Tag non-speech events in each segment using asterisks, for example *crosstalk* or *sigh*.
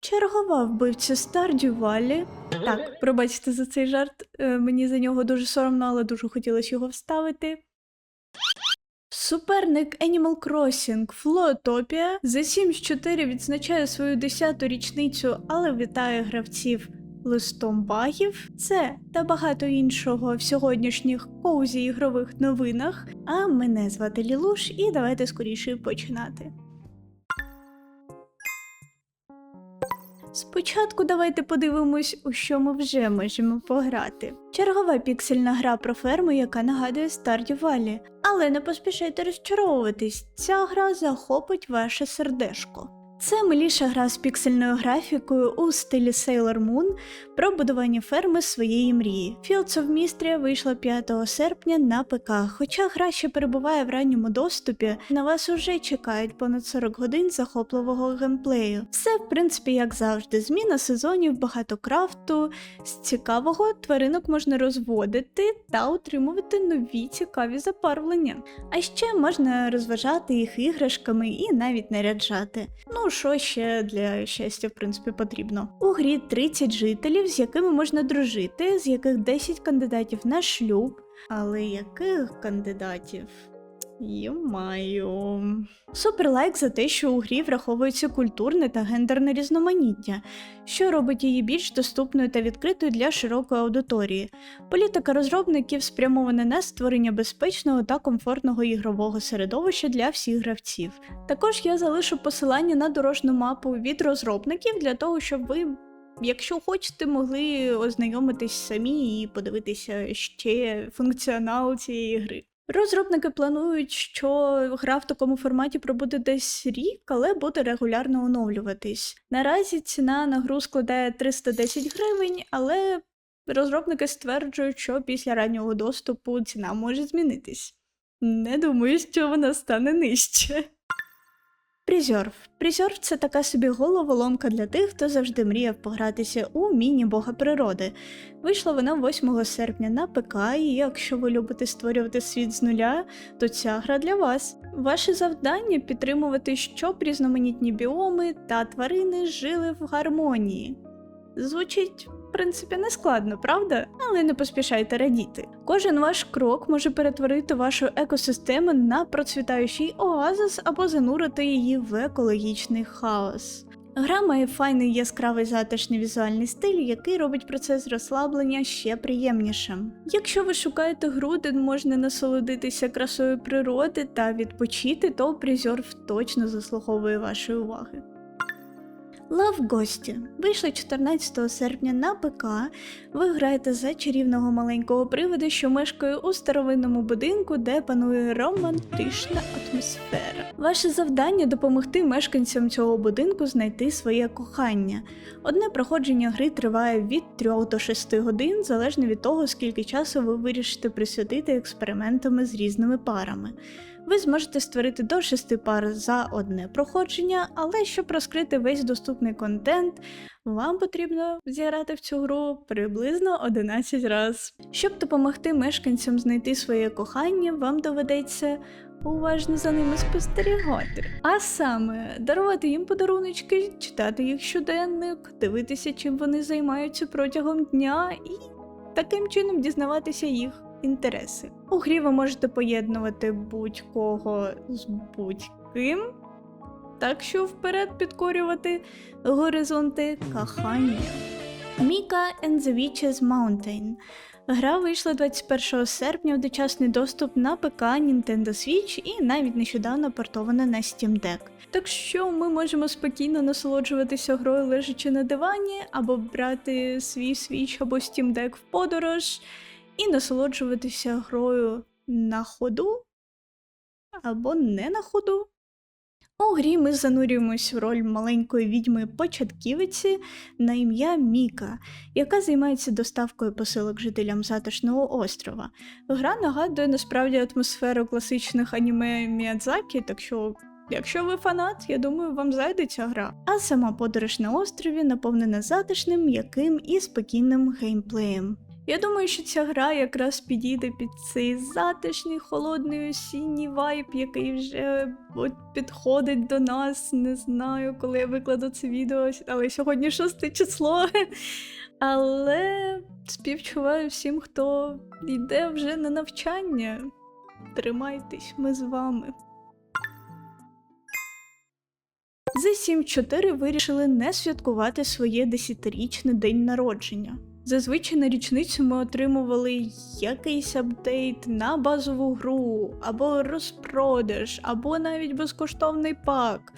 Чергова вбивця Стардю Валі. Так, пробачте за цей жарт. е, Мені за нього дуже соромно, але дуже хотілося його вставити. Суперник Animal Crossing Флоотопія за Sims 4 відзначає свою 10-ту річницю, але вітає гравців листом багів. Це та багато іншого в сьогоднішніх коузі ігрових новинах. А мене звати Лілуш, і давайте скоріше починати. Спочатку давайте подивимось, у що ми вже можемо пограти. Чергова піксельна гра про ферму, яка нагадує Stardew Valley. Але не поспішайте розчаровуватись, ця гра захопить ваше сердешко. Це миліша гра з піксельною графікою у стилі Sailor Moon про будування ферми своєї мрії. Fields of Mistria вийшла 5 серпня на ПК. Хоча гра ще перебуває в ранньому доступі, на вас уже чекають понад 40 годин захопливого геймплею. Все, в принципі, як завжди, зміна сезонів, багато крафту. З цікавого тваринок можна розводити та отримувати нові цікаві запарвлення. А ще можна розважати їх іграшками і навіть наряджати. Ну, що ще для щастя, в принципі, потрібно. У грі 30 жителів, з якими можна дружити, з яких 10 кандидатів на шлюб. Але яких кандидатів? Йомаю. Супер лайк за те, що у грі враховується культурне та гендерне різноманіття, що робить її більш доступною та відкритою для широкої аудиторії. Політика розробників спрямована на створення безпечного та комфортного ігрового середовища для всіх гравців. Також я залишу посилання на дорожну мапу від розробників для того, щоб ви. Якщо хочете, могли ознайомитись самі і подивитися ще функціонал цієї гри. Розробники планують, що гра в такому форматі пробуде десь рік, але буде регулярно оновлюватись. Наразі ціна на гру складає 310 гривень, але розробники стверджують, що після раннього доступу ціна може змінитись. Не думаю, що вона стане нижче. Призерв. Призерв це така собі головоломка для тих, хто завжди мріяв погратися у міні-бога природи. Вийшла вона 8 серпня на ПК, і якщо ви любите створювати світ з нуля, то ця гра для вас. Ваше завдання підтримувати, щоб різноманітні біоми та тварини жили в гармонії. Звучить, принципі, нескладно, правда? Але не поспішайте радіти. Кожен ваш крок може перетворити вашу екосистему на процвітаючий оазис або занурити її в екологічний хаос. Гра має файний яскравий затишний візуальний стиль, який робить процес розслаблення ще приємнішим. Якщо ви шукаєте гру, де можна насолодитися красою природи та відпочити, то Призерв точно заслуговує вашої уваги. Love Гості вийшла 14 серпня на ПК. Ви граєте за чарівного маленького привода, що мешкає у старовинному будинку, де панує романтична атмосфера. Ваше завдання допомогти мешканцям цього будинку знайти своє кохання. Одне проходження гри триває від 3 до 6 годин, залежно від того, скільки часу ви вирішите присвятити експериментами з різними парами. Ви зможете створити до 6 пар за одне проходження, але щоб розкрити весь доступний контент, вам потрібно зіграти в цю гру приблизно 11 разів. Щоб допомогти мешканцям знайти своє кохання, вам доведеться уважно за ними спостерігати. А саме дарувати їм подаруночки, читати їх щоденник, дивитися, чим вони займаються протягом дня, і таким чином дізнаватися їх інтереси. У грі ви можете поєднувати будь-кого з будь-ким. Так що вперед підкорювати горизонти кохання. Міка and the Witches Mountain. Гра вийшла 21 серпня в дочасний доступ на ПК Nintendo Switch і навіть нещодавно портована на Steam Deck. Так що ми можемо спокійно насолоджуватися грою лежачи на дивані, або брати свій Switch або Steam Deck в подорож і насолоджуватися грою на ходу або не на ходу. У грі ми занурюємось в роль маленької відьми початківиці на ім'я Міка, яка займається доставкою посилок жителям затишного острова. Гра нагадує насправді атмосферу класичних аніме Міядзакі, так що, якщо ви фанат, я думаю, вам зайде ця гра. А сама подорож на острові наповнена затишним, м'яким і спокійним геймплеєм. Я думаю, що ця гра якраз підійде під цей затишний холодний осінній вайб, який вже от підходить до нас. Не знаю, коли я викладу це відео, але сьогодні 6 число. *laughs* Але співчуваю всім, хто йде вже на навчання. Тримайтесь, ми з вами. The Sims 4 вирішили не святкувати своє десятирічне день народження. Зазвичай на річницю ми отримували якийсь апдейт на базову гру, або розпродаж, або навіть безкоштовний пак.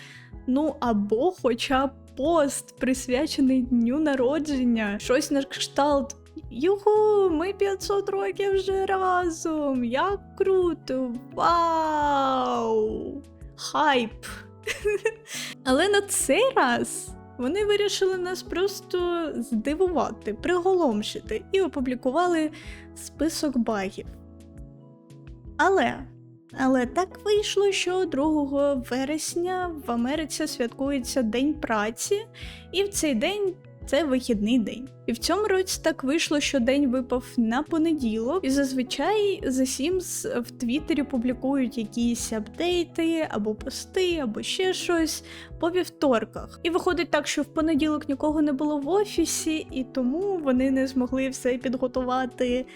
Ну або хоча б пост, присвячений дню народження, щось на кшталт. Юху, ми 500 років вже разом! Як круто! Вау! Хайп! *laughs* Але на цей раз вони вирішили нас просто здивувати, приголомшити і опублікували список багів. Але, але так вийшло, що 2 вересня в Америці святкується День праці, і в цей день це вихідний день. І в цьому році так вийшло, що день випав на понеділок, і зазвичай The Sims в Твіттері публікують якісь апдейти або пости, або ще щось по вівторках. І виходить так, що в понеділок нікого не було в офісі, і тому вони не змогли все підготувати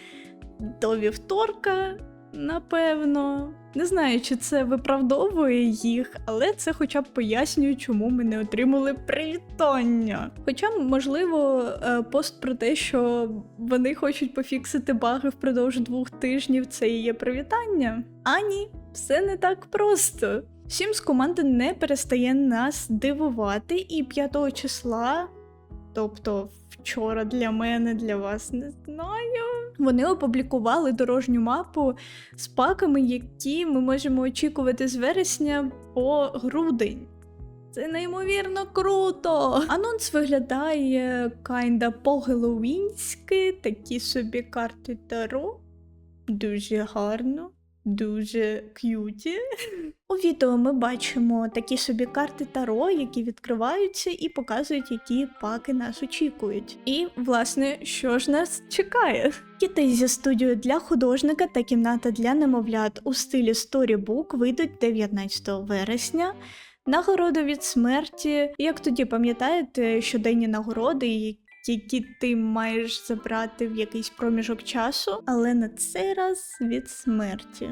до вівторка. Напевно, не знаю, чи це виправдовує їх, але це хоча б пояснює, чому ми не отримали привітання. Хоча, можливо, е, пост про те, що вони хочуть пофіксити баги впродовж двох тижнів, це і є привітання. А ні, все не так просто. Всім з команди не перестає нас дивувати, і 5 числа, тобто вчора для мене, для вас не знаю. Вони опублікували дорожню мапу з паками, які ми можемо очікувати з вересня по грудень. Це неймовірно круто! Анонс виглядає кайда по-геловінськи, такі собі карти Таро. Дуже гарно, дуже к'юті. У відео ми бачимо такі собі карти Таро, які відкриваються і показують, які паки нас очікують. І, власне, що ж нас чекає? Кіти зі студією для художника та кімната для немовлят у стилі Storybook вийдуть 19 вересня. Нагорода від смерті. Як тоді пам'ятаєте, щоденні нагороди, які ти маєш забрати в якийсь проміжок часу, але на цей раз від смерті.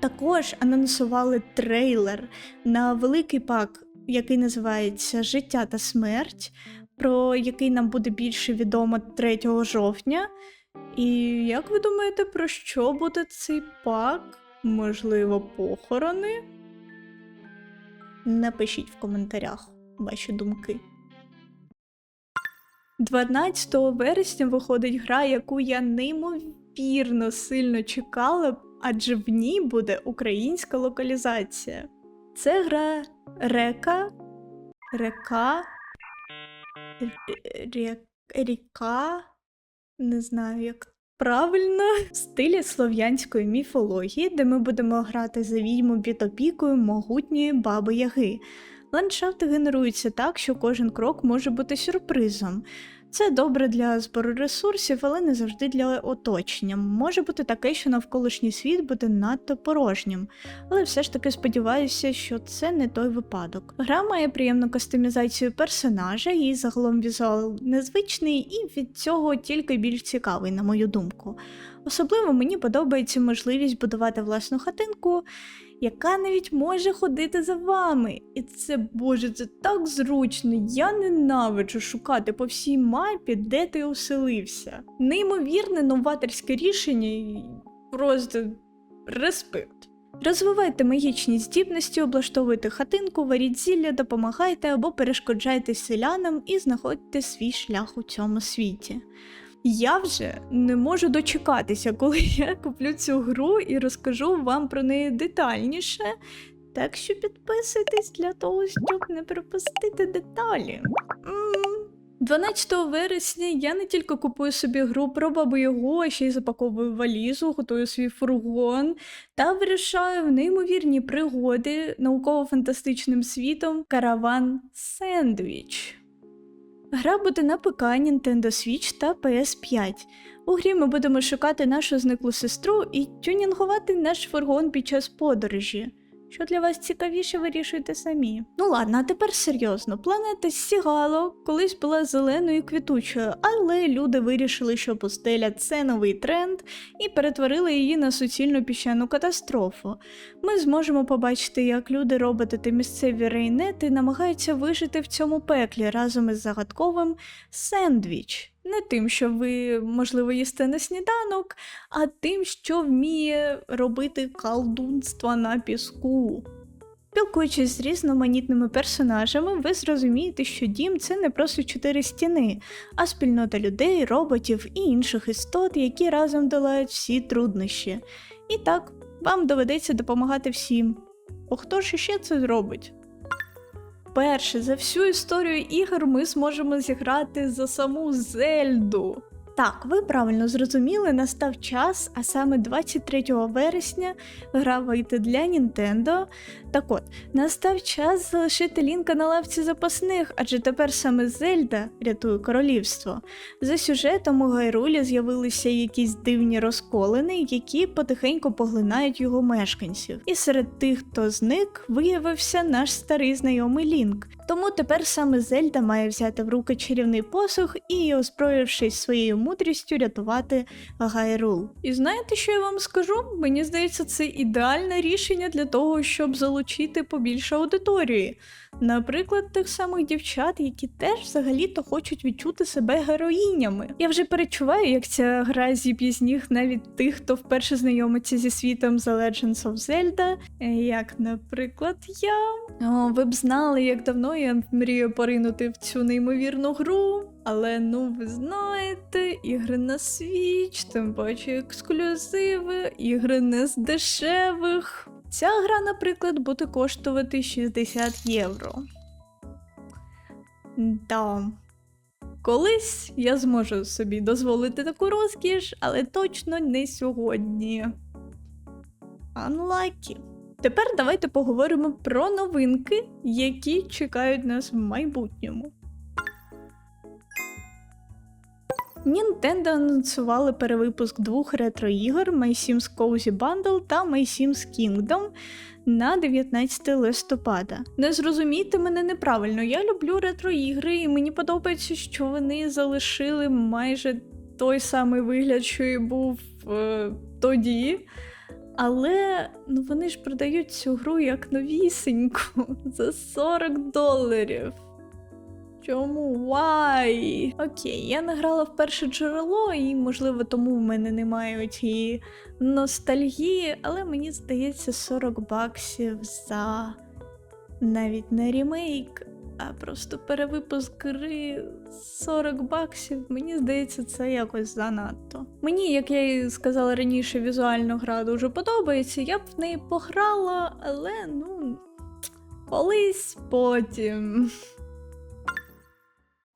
Також анонсували трейлер на великий пак, який називається Життя та смерть, про який нам буде більше відомо 3 жовтня. І як ви думаєте, про що буде цей пак? Можливо, похорони? Напишіть в коментарях ваші думки. 12 вересня виходить гра, яку я неймовірно сильно чекала, адже в ній буде українська локалізація. Це гра Река, Река, Ріка, не знаю, як правильно, в стилі слов'янської міфології, де ми будемо грати за відьму під опікою могутньої баби Яги. Ландшафти генеруються так, що кожен крок може бути сюрпризом. Це добре для збору ресурсів, але не завжди для оточення. Може бути таке, що навколишній світ буде надто порожнім, але все ж таки сподіваюся, що це не той випадок. Гра має приємну кастомізацію персонажа, і загалом візуал незвичний, і від цього тільки більш цікавий, на мою думку. Особливо мені подобається можливість будувати власну хатинку, яка навіть може ходити за вами. І це, боже, це так зручно. Я ненавиджу шукати по всій мапі, де ти оселився. Неймовірне новаторське рішення і просто респект. Розвивайте магічні здібності, облаштовуйте хатинку, варіть зілля, допомагайте або перешкоджайте селянам і знаходьте свій шлях у цьому світі. Я вже не можу дочекатися, коли *laughs* я куплю цю гру і розкажу вам про неї детальніше. Так що підписуйтесь для того, щоб не пропустити деталі. 12 вересня я не тільки купую собі гру про бабу Ягу, а ще й запаковую валізу, готую свій фургон та вирішаю в неймовірні пригоди науково-фантастичним світом караван Сендвіч. Гра буде на ПК, Nintendo Switch та PS5. У грі ми будемо шукати нашу зниклу сестру і тюнінгувати наш фургон під час подорожі. Що для вас цікавіше, вирішуйте самі. Ну ладно, а тепер серйозно. Планета Сігало колись була зеленою і квітучою, але люди вирішили, що пустеля це новий тренд, і перетворили її на суцільну піщану катастрофу. Ми зможемо побачити, як люди, роботи та місцеві рейнети намагаються вижити в цьому пеклі разом із загадковим сендвіч. Не тим, що ви, можливо, їсте на сніданок, а тим, що вміє робити колдунства на піску. Спілкуючись з різноманітними персонажами, ви зрозумієте, що дім це не просто чотири стіни, а спільнота людей, роботів і інших істот, які разом долають всі труднощі. І так, вам доведеться допомагати всім. Бо хто ж іще це зробить? Перше за всю історію ігор ми зможемо зіграти за саму Зельду. Так, ви правильно зрозуміли, настав час, а саме 23 вересня гра вийде для Nintendo. Так от, настав час залишити лінка на лавці запасних, адже тепер саме Зельда рятує королівство. За сюжетом у Гайрулі з'явилися якісь дивні розколини, які потихеньку поглинають його мешканців. І серед тих, хто зник, виявився наш старий знайомий Лінк. Тому тепер саме Зельда має взяти в руки чарівний посух і, озброївшись своєю мудрістю, рятувати Гайрул. І знаєте, що я вам скажу? Мені здається, це ідеальне рішення для того, щоб залучити побільше аудиторії. Наприклад, тих самих дівчат, які теж взагалі-то хочуть відчути себе героїнями. Я вже перечуваю, як ця гра зіб'є з ніг навіть тих, хто вперше знайомиться зі світом The Legends of Zelda, е, як, наприклад, я. О, ви б знали, як давно я мрію поринути в цю неймовірну гру. Але ну ви знаєте, ігри на Switch, тим паче ексклюзиви, ігри не з дешевих. Ця гра, наприклад, буде коштувати 60 євро. Да. Колись я зможу собі дозволити таку розкіш, але точно не сьогодні. Unlucky. Тепер давайте поговоримо про новинки, які чекають нас в майбутньому. Nintendo анонсували перевипуск двох ретро-ігор My Sims Cozy Bundle та My Sims Kingdom на 19 листопада. Не зрозумійте мене неправильно, я люблю ретро-ігри, і мені подобається, що вони залишили майже той самий вигляд, що і був е, тоді. Але ну вони ж продають цю гру як новісеньку *laughs* за 40 доларів. Чому? Why? Окей, я награла в перше джерело, і, можливо, тому в мене немає цієї ностальгії, але мені здається, 40 баксів за навіть не ремейк, а просто перевипуск гри 40 баксів. Мені здається, це якось занадто. Мені, як я і сказала раніше, візуально гра дуже подобається. Я б в неї пограла, але ну колись потім.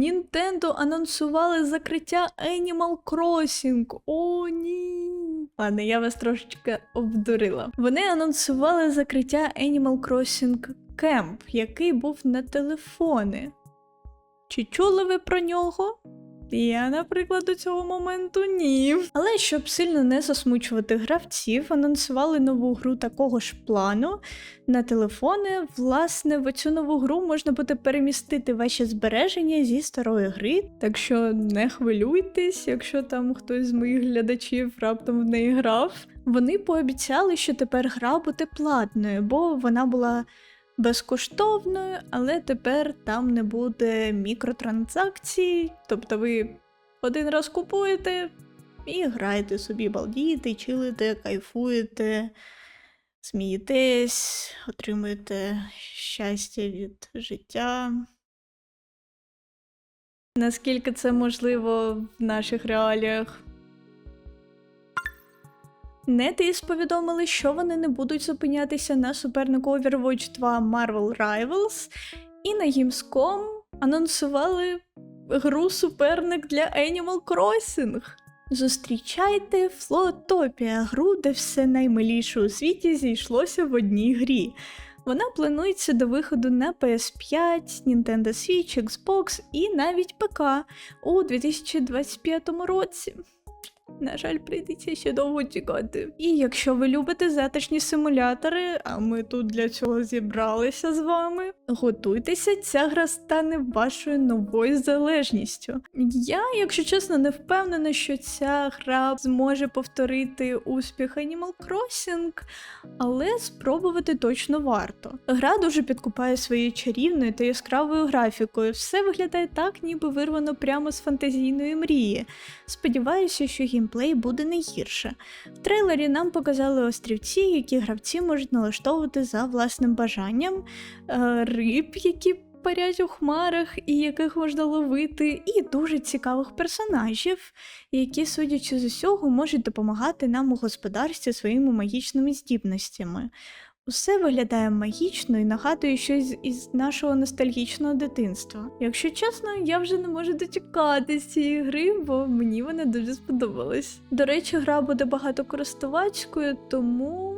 Нінтендо анонсували закриття Animal Crossing. О, ні. Ладно, я вас трошечки обдурила. Вони анонсували закриття Animal Crossing Camp, який був на телефони. Чи чули ви про нього? Я, наприклад, до цього моменту ні. Але щоб сильно не засмучувати гравців, анонсували нову гру такого ж плану на телефони. Власне, в цю нову гру можна буде перемістити ваші збереження зі старої гри. Так що не хвилюйтесь, якщо там хтось з моїх глядачів раптом в неї грав. Вони пообіцяли, що тепер гра буде платною, бо вона була безкоштовною, але тепер там не буде мікротранзакцій. Тобто ви один раз купуєте і граєте собі, балдієте, чилите, кайфуєте, смієтесь, отримуєте щастя від життя. Наскільки це можливо в наших реаліях? NetEase повідомили, що вони не будуть зупинятися на супернику Overwatch 2 Marvel Rivals, і на Gamescom анонсували гру суперник для Animal Crossing. Зустрічайте Флотопія, гру, де все наймиліше у світі зійшлося в одній грі. Вона планується до виходу на PS5, Nintendo Switch, Xbox і навіть ПК у 2025 році. На жаль, прийдеться ще довго чекати. І якщо ви любите затишні симулятори, а ми тут для цього зібралися з вами, готуйтеся, ця гра стане вашою новою залежністю. Я, якщо чесно, не впевнена, що ця гра зможе повторити успіх Animal Crossing, але спробувати точно варто. Гра дуже підкупає своєю чарівною та яскравою графікою. Все виглядає так, ніби вирвано прямо з фантазійної мрії. Сподіваюся, що геймплей буде не гірше. В трейлері нам показали острівці, які гравці можуть налаштовувати за власним бажанням, е, риб, які парять у хмарах і яких можна ловити, і дуже цікавих персонажів, які, судячи з усього, можуть допомагати нам у господарстві своїми магічними здібностями. Усе виглядає магічно і нагадує щось із нашого ностальгічного дитинства. Якщо чесно, я вже не можу дочекатись цієї гри, бо мені вона дуже сподобалась. До речі, гра буде багатокористувацькою, тому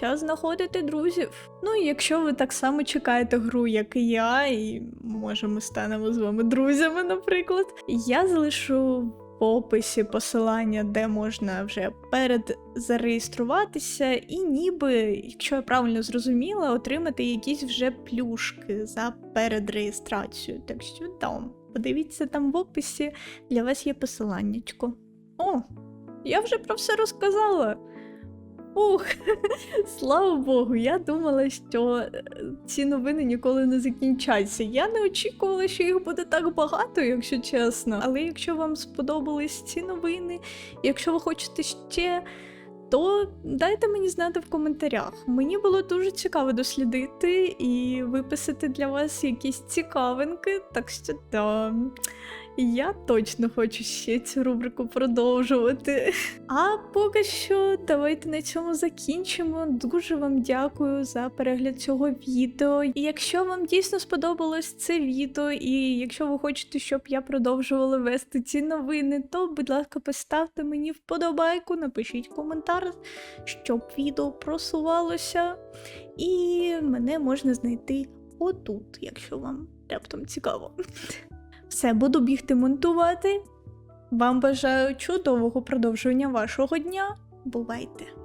час знаходити друзів. Ну і якщо ви так само чекаєте гру, як і я, і може ми станемо з вами друзями, наприклад, я залишу в описі посилання, де можна вже передзареєструватися, і ніби, якщо я правильно зрозуміла, отримати якісь вже плюшки за передреєстрацію. Так що там, подивіться там в описі, для вас є посиланнячко. О, я вже про все розказала. Ух, *laughs* слава Богу, я думала, що е, ці новини ніколи не закінчаться. Я не очікувала, що їх буде так багато, якщо чесно. Але якщо вам сподобались ці новини, якщо ви хочете ще, то дайте мені знати в коментарях. Мені було дуже цікаво дослідити і виписати для вас якісь цікавинки, так що да. Я точно хочу ще цю рубрику продовжувати. *laughs* А поки що давайте на цьому закінчимо. Дуже вам дякую за перегляд цього відео. І якщо вам дійсно сподобалось це відео, і якщо ви хочете, щоб я продовжувала вести ці новини, то, будь ласка, поставте мені вподобайку, напишіть коментар, щоб відео просувалося. І мене можна знайти отут, якщо вам раптом цікаво. *laughs* Все, буду бігти монтувати. Вам бажаю чудового продовження вашого дня. Бувайте!